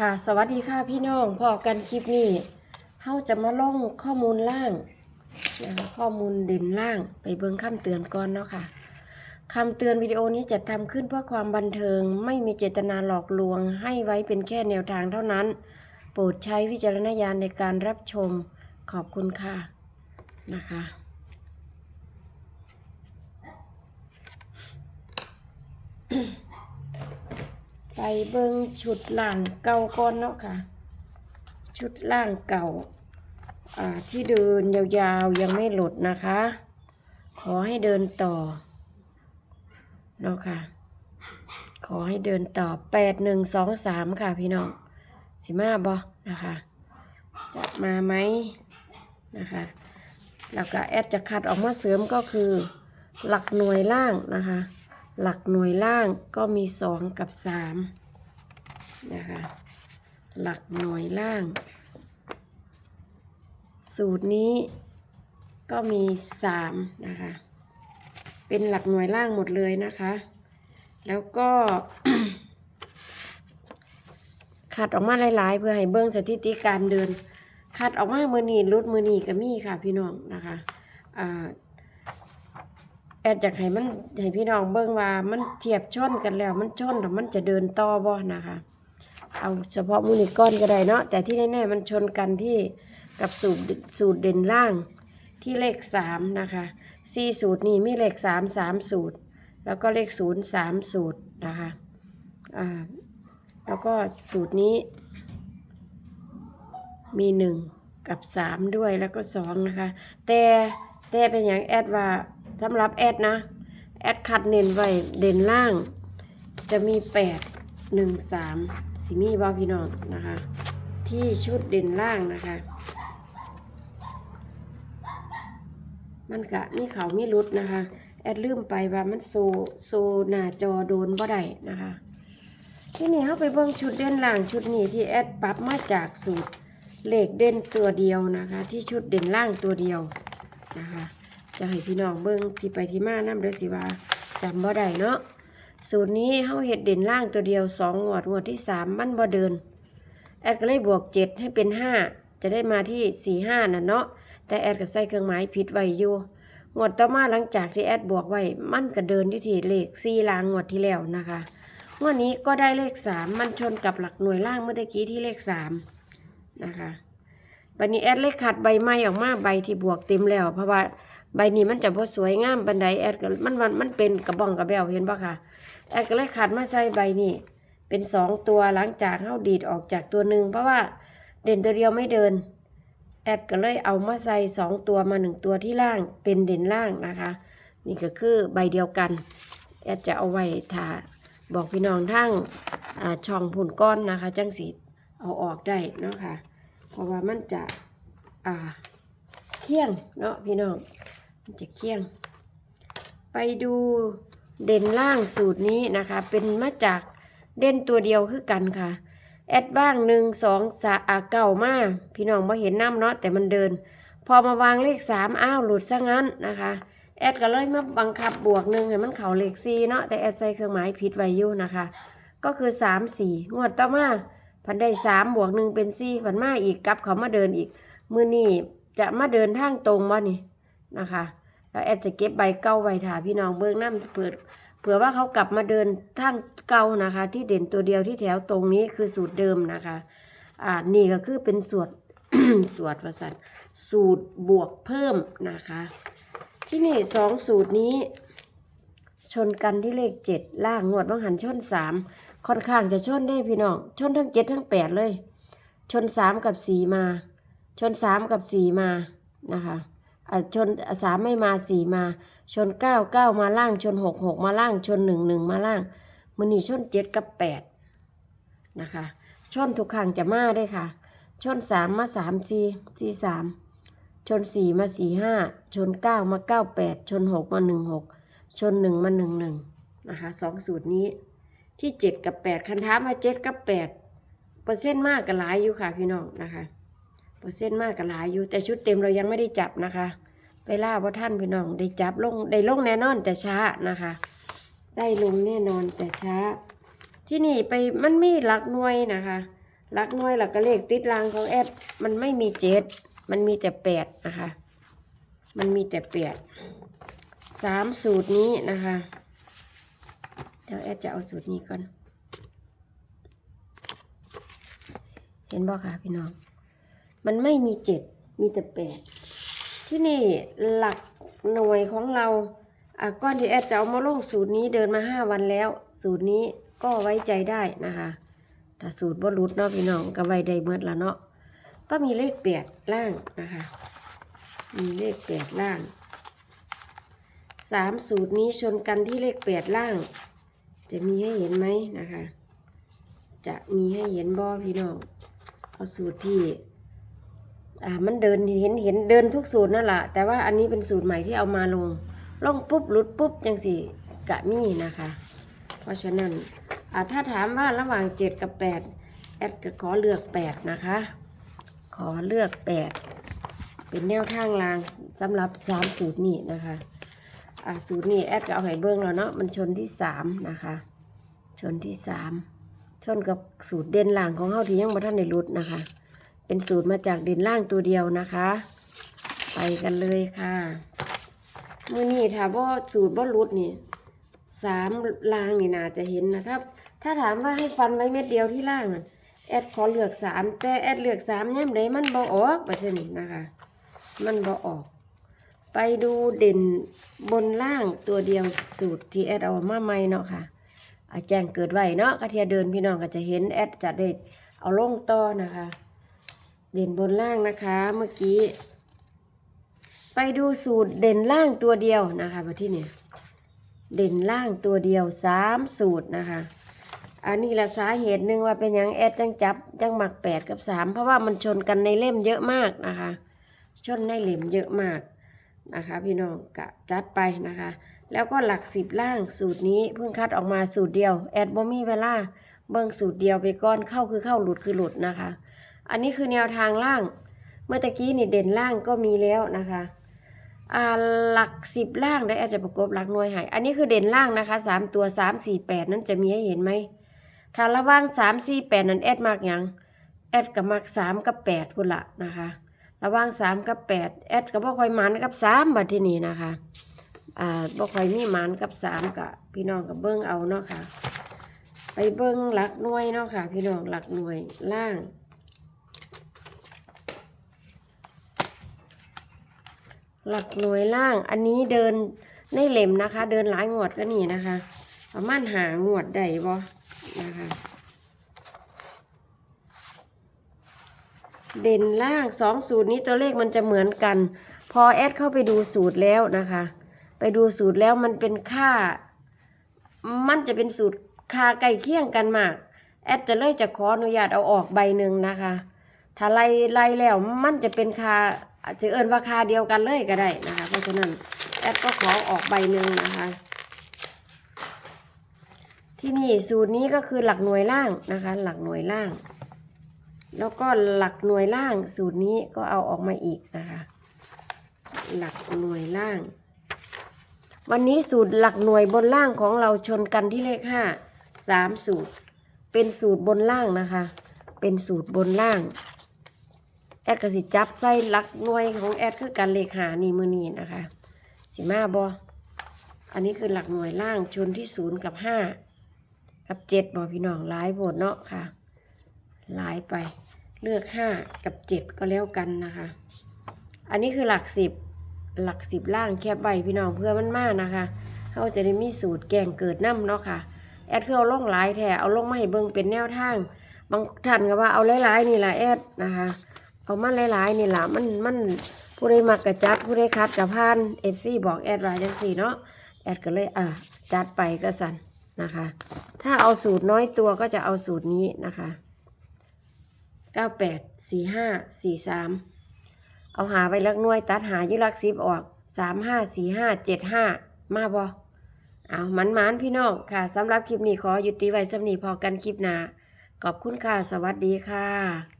ค่ะ สวัสดีค่ะพี่น้องพอกันคลิปนี้เขาจะมาลงข้อมูลล่างนะคะข้อมูลเด่นล่างไปเบิ่งคำเตือนก่อนเนาะค่ะคำเตือนวิดีโอนี้จะทำขึ้นเพื่อความบันเทิง ไม่มีเจตนาหลอกลวง ให้ไว้เป็นแค่แนวทางเท่านั้น โปรดใช้วิจารณญาณในการรับชมขอบคุณค่ะนะคะ ไปเบิ่งชุดล่างเก่าก่อนเนาะค่ะ ชุดล่างเก่าอ่าที่เดินยาวๆยังไม่หลุดนะคะ ขอให้เดินต่อเนาะค่ะ ขอให้เดินต่อแปดหนึ่งสองสามค่ะพี่น้องสิมาบอนะคะ จะมาไหมนะคะ แล้วก็แอดจะคัดออกมาเสริมก็คือหลักหน่วยล่างนะคะ หลักหน่วยล่างก็มีสองกับสามนะคะ หลักหน่วยล่าง สูตรนี้ก็มีสามนะคะ เป็นหลักหน่วยล่างหมดเลยนะคะ แล้วก็คัดออกมาหลายๆ เพื่อให้เบิ้งสถิติการเดินคัดออกมามือนีรุดมือนีก็มีค่ะพี่น้องนะคะอ่า แอดอยากให้มันให้พี่น้องเบิ่งว่ามันเทียบชนกันแล้ว มันชนแล้วมันจะเดินต่อบ่นะคะ เอาเฉพาะมูนิก้อนก็ได้เนาะแต่ที่แน่ๆมันชนกันที่กับสูตรสูตรเด่นล่างที่เลขสามนะคะสี่สูตรนี้มีเลขสามสามสูตร แล้วก็เลขศูนย์สามสูตรนะคะอ่าแล้วก็สูตรนี้ มีหนึ่งกับสามด้วยแล้วก็สองนะคะ แต่แต่เป็นอย่างแอดว่า สำหรับแอดนะ แอดคัดเน้นไว้เด่นล่าง จะมีแปดหนึ่งสามสิมีบ่พี่น้องนะคะ ที่ชุดเด่นล่างนะคะ มันกะมีเขามีรุดนะคะ แอดลืมไปว่ามันโซโซหน้าจอโดนบ่ได้นะคะ ที่นี่เขาไปเบิ่งชุดเด่นล่างชุดนี้ที่แอดปรับมาจากสูตรเลขเด่นตัวเดียวนะคะ ที่ชุดเด่นล่างตัวเดียวนะคะ จะให้พี่น้องเบิ้งที่ไปที่มานํเด้อสิว่าจำบ่ได้เนาะสูตรนี้เฮาเฮ็ดเด่นล่างตัวเดียวสองงวดงวดที่สามมันบ่เดิน แอดก็เลยบวกเจ็ดให้เป็นห้าจะได้มาที่สี่ห้าน่ะเนาะแต่แอดก็ใส่เครื่องหมายผิดไว้อยู่งวดต่อมาหลังจากที่แอดบวกไว้มันก็เดินที่ที่เลขสี่ลางงวดที่แล้วนะคะงวดนี้ก็ได้เลขสามมันชนกับหลักหน่วยล่างเมื่อกี้ที่เลขสามนะคะบันนี้แอดเลยขัดใบไม้ออกมาใบที่บวกเต็มแล้วเพราะว่า ใบนี้มันจะพอสวยงามบันไดแอดก็มันมันมันเป็นกระบองกระแบวเห็นปะคะแอดก็เลยขัดมาใส่ใบนี้เป็นสองตัวหลังจากเข้าดีดออกจากตัวหนึ่งเพราะว่าเด่นตัวเดียวไม่เดิน แอดก็เลยเอามาใส่สองตัวมาหนึ่งตัวที่ล่างเป็นเด่นล่างนะคะ นี่ก็คือใบเดียวกัน แอดจะเอาไว้ถ่าบอกพี่น้องทั้งอ่าช่องผุนก้อนนะคะ จังสีเอาออกได้เนาะค่ะเพราะว่ามันจะอ่าเคี่ยงเนาะพี่น้อง จะเคี่ยง ไปดูเด่นล่างสูตรนี้นะคะ เป็นมาจากเด่นตัวเดียวคือกันค่ะ แอดบ้างหนึ่งสองสาอ่าเก่ามากพี่น้องมาเห็นน้ำเนาะแต่มันเดิน พอมาวางเลขสามอ้าวหลุดซะงั้นนะคะแอดก็เลยมาบังคับบวกหนึ่งให้มันเข่าเลขสี่เนาะแต่แอดใส่เครื่องหมายผิดไว้อยู่นะคะ ก็คือสามสี่งวดต่อมาพันได้สามบวกหนึ่งเป็นสี่พันมาอีกกลับเขามาเดินอีก มือนี่จะมาเดินทางตรงวะนี่นะคะ แล้วแอดจะเก็บใบเก้าใบถาพี่น้องเบื้องน้ำเปิด เผื่อว่าเขากลับมาเดินทางเก่านะคะ ที่เด่นตัวเดียวที่แถวตรงนี้คือสูตรเดิมนะคะ อ่านี่ก็คือเป็นสูตรสูตรประสันสูตรบวกเพิ่มนะคะ ที่นี่สองสูตรนี้ ชนกันที่เลขเจ็ดล่างงวดบางหันชนสามค่อนข้างจะชนได้พี่น้องชนทั้งเจ็ดทั้งแปดเลย ชนสามกับสี่มา ชนสามกับสี่มานะคะ ชนสามไม่มาสี่มา ชนเก้าเก้ามาล่างชนหกหกมาล่างชนหนึ่งหนึ่งมาล่างมือนี่ชนเจ็ดกับแปดนะคะชนทุกครั้งจะมาได้ค่ะ ชนสามมาสามสี่สี่สามชนสี่มาสี่ห้าชนเก้ามาเก้าแปดชนหกมาหนึ่งหกชนหนึ่งมาหนึ่งหนึ่งนะคะสองสูตรนี้ที่เจ็ดกับแปดคันท้ามาเจ็ดกับแปดเปอร์เซ็นต์มากกับหลายอยู่ค่ะพี่น้องนะคะ เปอร์เซ็นต์มากกับหลายอยู่ แต่ชุดเต็มเรายังไม่ได้จับนะคะ ไปล่าว่าท่านพี่น้องได้จับลงได้ลงแน่นอนแต่ช้านะคะ ได้ลงแน่นอนแต่ช้า ที่นี่ไปมันมีหลักหน่วยนะคะหลักหน่วยหลักกระเลขติดรางของแอดมันไม่มีเจ็ดมันมีแต่แปดนะคะ มันมีแต่แปดสามสูตรนี้นะคะเดี๋ยวแอดจะเอาสูตรนี้ก่อน เห็นบ่ค่ะพี่น้อง มันไม่มีเจ็ดมีแต่แปดที่นี่หลักหน่วยของเราอะก้อนที่แอดจะเอามาลงสูตรนี้เดินมาห้าวันแล้ว สูตรนี้ก็ไว้ใจได้นะคะถ้าสูตรบรุดเนาะพี่น้องก็ไว้ได้เมื่อละเนาะก็มีเลขแปดล่างนะคะ มีเลขแปดล่างสามสูตรนี้ชนกันที่เลขแปดล่าง จะมีให้เห็นไหมนะคะ จะมีให้เห็นบ่พี่น้องเอาสูตรที่ อ่ามันเดินเห็นเห็นเดินทุกสูตรนั่นแหละแต่ว่าอันนี้เป็นสูตรใหม่ที่เอามาลงลงปุ๊บหลุดปุ๊บจังสี่กะมีนะคะ เพราะฉะนั้นอ่าถ้าถามว่าระหว่างเจ็ดกับแปดแอดก็ขอเลือกแปดนะคะ ขอเลือกแปดเป็นแนวทางรางสำหรับสามสูตรนี้นะคะอ่าสูตรนี้แอดก็เอาไห้เบิ้งแล้วเนาะมันชนที่สามนะคะชนที่สามชนกับสูตรเด่นหล่างของเฮาที่ยังบ่ทันได้หลุดนะคะ เป็นสูตรมาจากด่นล่างตัวเดียวนะคะ ไปกันเลยค่ะมื่อนี้ถ้าบ่สูตรบ่หลุดนี่สามลางนี่นาจะเห็นนะครับ ถ้าถามว่าให้ฟันไว้เม็ดเดียวที่ล่างน่ะแอดขอเลือกสามแต่แอดเลือกสามย่ำใดมันบ่ออกประเทศนี้นะคะ มันบ่ออก ไปดูเด่นบนล่างตัวเดียวสูตรที่แอดเอามาใหม่เนาะค่ะแจ้งเกิดไว้เนาะกระเทียเดินพี่น้องก็จะเห็นแอดจะได้เอาลงต่อนะคะ เด่นบนล่างนะคะเมื่อกี้ ไปดูสูตรเด่นล่างตัวเดียวนะคะมาที่เนี่ยเด่นล่างตัวเดียวสามสูตรนะคะ อันนี้ละสาเหตุหนึ่งว่าเป็นยังแอดจังจับจังหมักแปดกับสามเพราะว่ามันชนกันในเล่มเยอะมากนะคะ ชนในเล่มเยอะมากนะคะ พี่น้องกะจัดไปนะคะ แล้วก็หลักสิบล่างสูตรนี้เพิ่งคัดออกมาสูตรเดียวแอดบ่มีเวลาเบิ่งสูตรเดียวไปก่อนเข้าคือเข้าหลุดคือหลุดนะคะ อันนี้คือแนวทางล่าง เมื่อตะกี้นี่เด่นล่างก็มีแล้วนะคะอ่าหลักสิบล่างได้อาจจะประกบหลักหน่วยใหาย อันนี้คือเด่นล่างนะคะสามตัวสามสี่แปดนั้นจะมีให้เห็นไหมถ้าระว่างสามสี่แปดนั้นแอดมากยังแอดกับมากสามกับแปดพุ่นละนะคะระว่างสามกับแปดแอดกับบ่คอยมันกับสามบัดที่นี่นะคะอ่าบ่คอยมีมันกับสามกับพี่น้องกับเบิ้งเอาเนาะค่ะ ไปเบิ้งหลักหน่วยเนาะค่ะ พี่น้องหลักหน่วยล่าง หลักหน่วยล่าง อันนี้เดินในเหล็มนะคะ เดินหลายงวดก็นี่นะคะ ประมาณหางวดได้บ่นะคะ เด่นล่างสองสูตรนี้ตัวเลขมันจะเหมือนกัน พอแอดเข้าไปดูสูตรแล้วนะคะ ไปดูสูตรแล้วมันเป็นค่า มันจะเป็นสูตรค่าใกล้เคียงกันมาก แอดจะเลยจะขออนุญาตเอาออกใบหนึ่งนะคะ ถ้าไล่ไล่แล้วมันจะเป็นค่า อาจจะเอินว่าคาเดียวกันเลยก็ได้นะคะ เพราะฉะนั้นแอดก็ขอออกใบหนึ่งนะคะ ที่นี่สูตรนี้ก็คือหลักหน่วยล่างนะคะ หลักหน่วยล่าง แล้วก็หลักหน่วยล่างสูตรนี้ก็เอาออกมาอีกนะคะ หลักหน่วยล่าง วันนี้สูตรหลักหน่วยบนล่างของเราชนกันที่เลขห้าสามสูตร เป็นสูตรบนล่างนะคะ เป็นสูตรบนล่าง ดกสิจับใส่หลักหน่วยของแอดคือการเลขหานี่มือนี้นะคะ สิมาบออันนี้คือหลักหน่วยล่างชนที่ศูนย์กับห้ากับเจ็ดบอพี่น้องหลายโบดเนาะค่ะหลายไปเลือกห้ากับเจ็ดก็แล้วกันนะคะ อันนี้คือหลักสิบหลักสิบล่างแคบไว้พี่น้องเพื่อมันมากนะคะเขาจะได้มีสูตรแกงเกิดน้ำเนาะค่ะ แอดคือเอาลงหลายแท้เอาลงมาให้เบิ่งเป็นแนวทาง บางท่านก็ว่าเอาหลายๆนี่แหละแอดนะคะ เอามาหลายๆนี่แหละมันมันผู้ใดมักกะจัดผู้ใดคัดกะพานเอฟซีบอกแอดไว้จังสี่เนาะแอดก็เลยอะจัดไปก็สั่นนะคะ ถ้าเอาสูตรน้อยตัวก็จะเอาสูตรนี้นะคะเก้าแปดสี่ห้าสี่สามเอาหาไปลักหน่วย ตัดหายุลักสิบออกสามห้าสี่ห้าเจ็ดห้ามาบอเอามันมันพี่น้องค่ะสำหรับคลิปนี้ขอยุติไว้สำนีพอกันคลิปหนาขอบคุณค่ะ สวัสดีค่ะ